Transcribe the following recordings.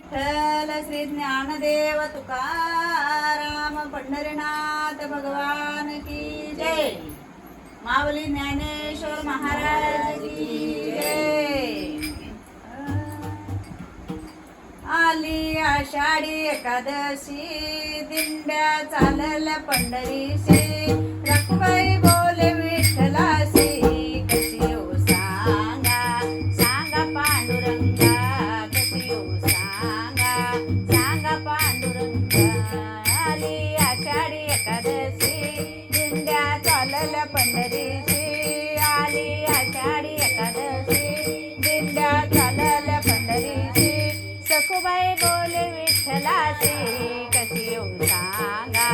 विठ्ठल श्री ज्ञानदेव तुकाराम पंढरीनाथ भगवान की जय। माऊली ज्ञानेश्वर महाराज की जय। आली आषाढी एकादशी दिंड्या चालल पंढरीशी चालल आली आषाढी एकादशी. दिंड्या चालल पंढरीशी सखुबाई बोले विठ्ठलाशी कशी येऊ सांगा?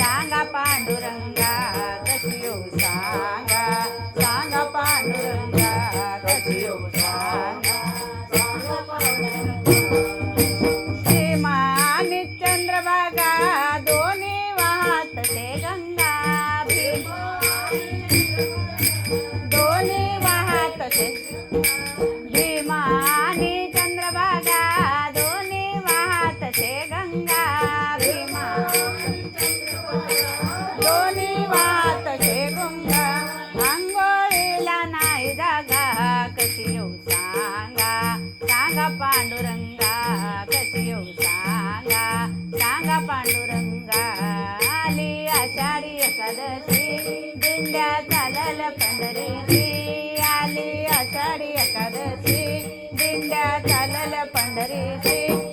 सांगा पांडुरंगा कशी येऊ सांगा सांगा? दोन्ही वाहत ते आंघोळीला नाही जागा कशी येऊ सांगा. सांगा पांडुरंगा कशी येऊ सांगा. सांगा पांडुरंगा आली आषाढी एकादशी. दिंड्या चालल पंढरीची. आली आषाढी एकादशी. दिंड्या चालल पंढरीची.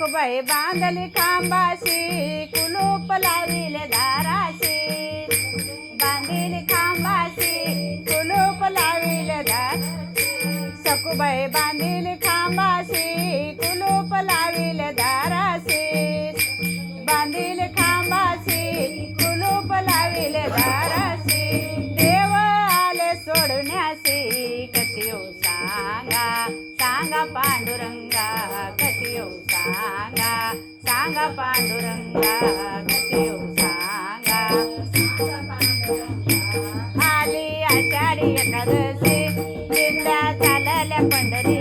कशी बांधली खांबाशी कुलूप लाविले दाराशी. बांधिली खांबाशी कुलूप लाविले दार सखुबाई बांधिली खांबाशी कुलूप लाविले दाराशी. बांधिले खांबाशी कुलूप लाविले दाराशी. देव आले सोडण्याशी. सांगा पांडुरंगा कशी येऊ सांगा सांगा पांडुरंगा कशी येऊ सांगा आली आषाढी एकादशी दिंड्या चालल्या पंढरीची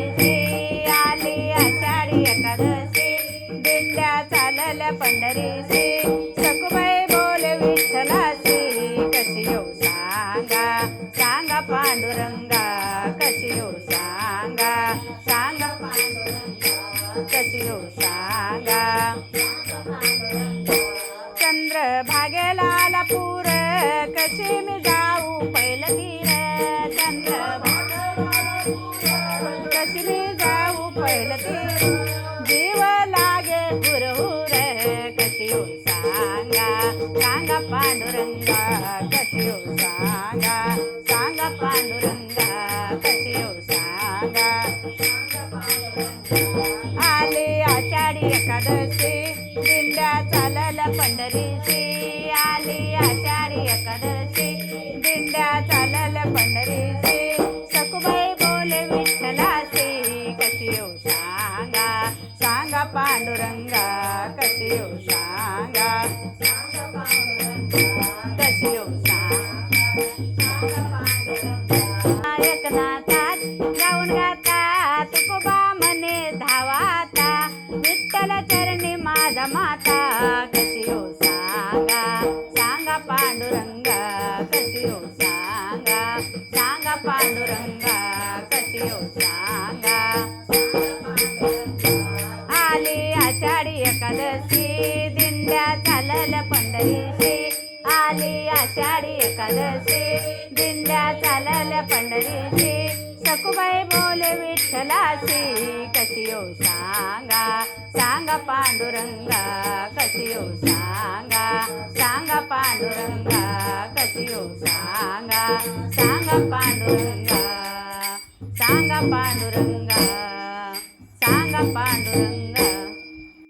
कशी हो सांगा? चंद्र भागेला आला पूर कशी मी जाऊ पहिलं तीर? चंद्र कशी मी जाऊ पहिलं तीर? जीव लागे हुरहुर कशी हो सांगा? सांगा पांडुरंगा कशी हो सांगा? सांगा पांडुरंगा कशी हो सांगा? चालल पंढरीची आली आषाढी एकादशी. दिंड्या चालल पंढरीची सखुबाई बोले विठ्ठलाशी कशी येऊ सांगा? सांगा पांडुरंगा कशी येऊ सांगा? कशी येऊ सांगा? एकनाथात माझा माता कशी हो सांगा? सांगा पांडुरंगा कशी हो सांगा? सांगा पांडुरंगा कशी हो सांगा? आली आषाढी एकादशी दिंड्या चालल पंढरीशी. आली आषाढी एकादशी दिंड्या चालल पंढरीची सखुबाई बोले विठ्ठलाशी कशी हो सांगा? सांगा पांडुरंगा कशी येऊ सांगा सांगा पांडुरंगा कशी येऊ सांगा सांगा पांडुरंगा सांगा पांडुरंगा सांगा पांडुरंगा